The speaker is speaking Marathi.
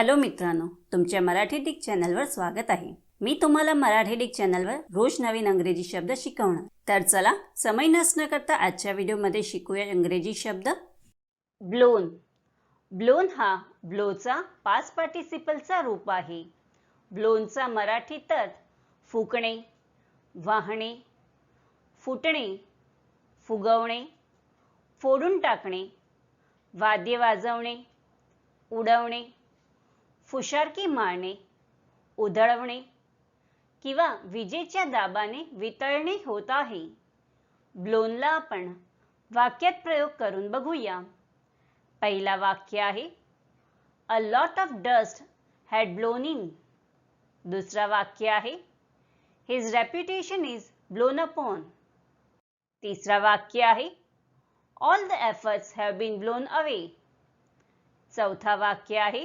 हॅलो मित्रांनो तुमच्या मराठी डिक चॅनलवर स्वागत आहे. मी तुम्हाला मराठी डिक चॅनलवर रोज नवीन अंग्रेजी शब्द शिकवणार. तर चला समय नसणं करता आजच्या व्हिडिओमध्ये शिकूया इंग्रजी शब्द. ब्लोन. ब्लोन हा ब्लोचा पाच पार्टिसिपलचा रूप आहे. ब्लोनचा मराठीत फुकणे वाहणे फुटणे फुगवणे फोडून टाकणे वाद्य वाजवणे उडवणे फुशारकी मारणे उधळवणे किंवा विजेच्या दाबाने वितळणे होत आहे. ब्लोनला आपण वाक्यात प्रयोग करून बघूया. पहिला वाक्य आहे a lot of dust had blown in दुसरा वाक्य आहे his reputation is blown upon तिसरा वाक्य आहे all the efforts have been blown away चौथा वाक्य आहे